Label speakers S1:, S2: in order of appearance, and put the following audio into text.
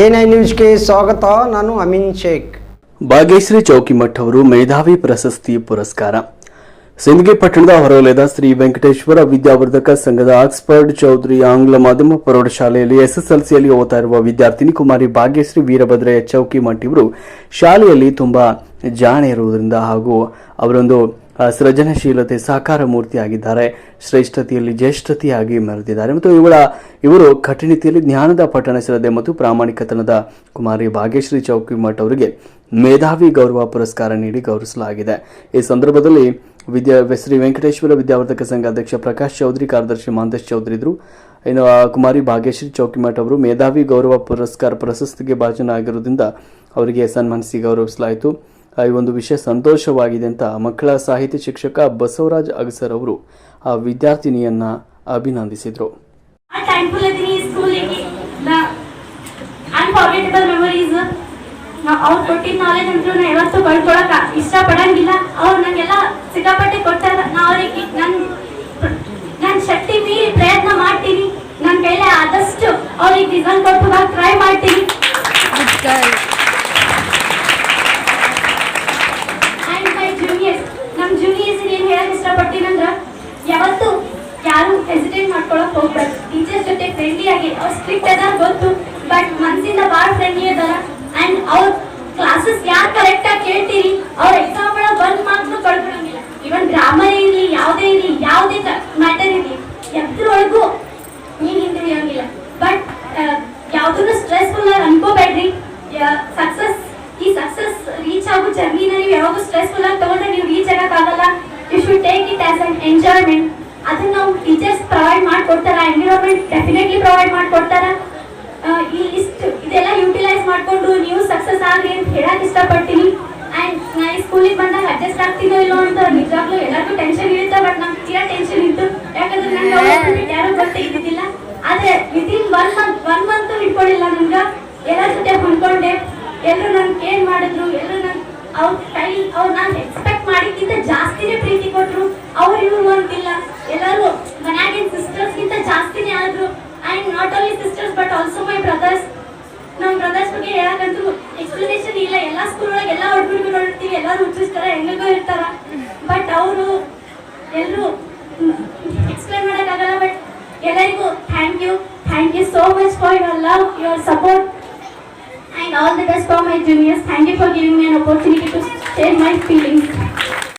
S1: N I ನ್ಯೂಸ್ಗೆ ಸ್ವಾಗತ, ನಾನು ಅಮಿನ್ ಶೇಖ್.
S2: ಭಾಗ್ಯಶ್ರೀ ಚೌಕಿಮಠ್ ಅವರು ಮೇಧಾವಿ ಪ್ರಶಸ್ತಿ ಪುರಸ್ಕಾರ. ಸಿಂದಗಿ ಪಟ್ಟಣದ ಹೊರವಲಯದ ಶ್ರೀ ವೆಂಕಟೇಶ್ವರ ವಿದ್ಯಾವರ್ಧಕ ಸಂಘದ ಆಕ್ಸ್ಫರ್ಡ್ ಚೌಧರಿ ಆಂಗ್ಲ ಮಾಧ್ಯಮ ಪ್ರೌಢಶಾಲೆಯಲ್ಲಿ ಎಸ್ಎಸ್ಎಲ್ಸಿಯಲ್ಲಿ ಓದ್ತಾ ಇರುವ ವಿದ್ಯಾರ್ಥಿನಿ ಕುಮಾರಿ ಭಾಗ್ಯಶ್ರೀ ವೀರಭದ್ರಯ್ಯ ಚೌಕಿಮಠ್ ಇವರು ಶಾಲೆಯಲ್ಲಿ ತುಂಬಾ ಜಾಣೆ ಇರುವುದರಿಂದ ಹಾಗೂ ಅವರೊಂದು ಸೃಜನಶೀಲತೆ ಸಾಕಾರ ಮೂರ್ತಿಯಾಗಿದ್ದಾರೆ ಶ್ರೇಷ್ಠತೆಯಲ್ಲಿ ಜ್ಯೇಷ್ಠತೆಯಾಗಿ ಮೆರೆದಿದ್ದಾರೆ ಮತ್ತು ಇವಳ, ಇವರು ಕಠಿಣತೆಯಲ್ಲಿ ಜ್ಞಾನದ ಪಠಣ ಶ್ರದ್ಧೆ ಮತ್ತು ಪ್ರಾಮಾಣಿಕತನದ ಕುಮಾರಿ ಭಾಗ್ಯಶ್ರೀ ಚೌಕಿಮಠ್ ಅವರಿಗೆ ಮೇಧಾವಿ ಗೌರವ ಪುರಸ್ಕಾರ ನೀಡಿ ಗೌರವಿಸಲಾಗಿದೆ. ಈ ಸಂದರ್ಭದಲ್ಲಿ ವಿದ್ಯಾ, ಶ್ರೀ ವೆಂಕಟೇಶ್ವರ ವಿದ್ಯಾವರ್ಧಕ ಸಂಘ ಅಧ್ಯಕ್ಷ ಪ್ರಕಾಶ್ ಚೌಧರಿ, ಕಾರ್ಯದರ್ಶಿ ಮಾಂತೇಶ್ ಚೌಧರಿ ಇದ್ರು ಇನ್ನು ಕುಮಾರಿ ಭಾಗ್ಯಶ್ರೀ ಚೌಕಿಮಠ್ ಅವರು ಮೇಧಾವಿ ಗೌರವ ಪುರಸ್ಕಾರ ಪ್ರಶಸ್ತಿಗೆ ಭಾಜನ ಆಗಿರುವುದರಿಂದ ಅವರಿಗೆ ಸನ್ಮಾನಿಸಿ ಗೌರವಿಸಲಾಯಿತು. ಈ ಒಂದು ವಿಷಯ ಸಂತೋಷವಾಗಿದೆ ಅಂತ ಮಕ್ಕಳ ಸಾಹಿತ್ಯ ಶಿಕ್ಷಕ ಬಸವರಾಜ್ ಅಗಸರ್ ಅವರು ಆ ವಿದ್ಯಾರ್ಥಿನಿಯನ್ನ ಅಭಿನಂದಿಸಿದರು.
S3: ನನ್ನ ಪ್ರಯತ್ನ ಮಾಡ್ತೀನಿ. ನನ್ನ ಕೈಲೇ ಆದಷ್ಟು ಅವ್ರಿಗೆ ಟ್ರೈ ಮಾಡ್ತೀನಿ. ಸ್ಟ್ರಿಕ್ಟ್ ಅದಾರ ಗೊತ್ತು ಬಟ್ ಮನ್ಸಿಂದ ಭಾಳ ಫ್ರೆಂಡ್ಲಿ ಅದಾರ. ಅಂಡ್ ಅವ್ರ ಕ್ಲಾಸಸ್ ಯಾರು ಕರೆಕ್ಟಾಗಿ ಕೇಳ್ತೀರಿ, ಅವ್ರ ಎಕ್ಸಾಮ್ ಒಳಗೆ ಬಂದ್ ಮಾತ್ರ ಕಳ್ಕೊಳಂಗಿಲ್ಲ ಇವನ್ ಗ್ರಾಮರ್ ಇರಲಿ, ಯಾವುದೇ ಇರಲಿ, ಯಾವುದೇ ಮ್ಯಾಟರ್ ಇರಲಿ, ಎದ್ರೊಳಗೂ ನೀನು ಹಿಂದಿರಿಯಂಗಿಲ್ಲ ಬಟ್ ಯಾವುದನ್ನು ಸ್ಟ್ರೆಸ್ಫುಲ್ ಆಗಿ ಅನ್ಕೋಬೇಡ್ರಿ. ಸಕ್ಸಸ್ ಈ ಸಕ್ಸಸ್ ರೀಚ್ ಆಗೋ ಜರ್ನಿನ ನೀವು ಯಾವಾಗೂ ಸ್ಟ್ರೆಸ್ಫುಲ್ ಆಗಿ ತಗೊಂಡ್ರೆ ನೀವು reach ಆಗಕ್ಕಾಗಲ್ಲ. You should take it as an enjoyment ಅದನ್ನ ನಾವು ಟೀಚರ್ಸ್ ಪ್ರೊವೈಡ್ ಮಾಡಿಕೊಡ್ತಾರೆ. ಪ್ರೊವೈಡ್ ಮಾಡ್ಕೊಡ್ತಾರ? ಈ ಇಷ್ಟು ಇದೆಲ್ಲ ಯುಟಿಲೈಸ್ ಮಾಡ್ಕೊಂಡು ನೀವು ಸಕ್ಸಸ್ ಆಗ್ಲಿ ಅಂತ ಹೇಳಕ್ ಇಷ್ಟಪಡ್ತೀನಿ. ಅಂಡ್ ನಾ ಈ ಸ್ಕೂಲಿಗೆ ಬಂದಾಗ ಅಡ್ಜಸ್ಟ್ ಆಗ್ತೀನೋ ಇಲ್ಲೋ ಅಂತ ನಿಜವಾಗ್ಲೂ ಎಲ್ಲರಿಗೂ ಟೆನ್ಷನ್ ಇರುತ್ತೆ ಬಟ್ ನಮ್ಗೆ ತೀರಾ ಟೆನ್ಷನ್ ಇತ್ತು. ಯಾಕಂದ್ರೆ ನಂಗೆ ಯಾರು ಗೊತ್ತೇ ಇದ್ದಿದ್ದಿಲ್ಲ. ಆದ್ರೆ within one month one month ಇಟ್ಕೊಂಡಿಲ್ಲ ನನ್ಗ ಎಲ್ಲರ ಜೊತೆ ಹೊಂದ್ಕೊಂಡೆ. ಎಲ್ಲರೂ ನನ್ ಕೇರ್ ಮಾಡಿದ್ರು ಎಲ್ಲರೂ ನನ್ ಅವ್ರ ಕೈ ಅವ್ರು ಎಲ್ಲರೂ ಹುಚ್ಚಿಸ್ತಾರ ಹೆಂಗೋ ಇರ್ತಾರ ಬಟ್ ಅವರು ಎಲ್ಲರೂ ಎಕ್ಸ್ಪ್ಲೇನ್ ಮಾಡೋಕ್ಕಾಗಲ್ಲ ಬಟ್ ಎಲ್ಲರಿಗೂ thank you thank you so much for your love your support and all the best for my juniors. Thank you for giving me an opportunity to share my feelings.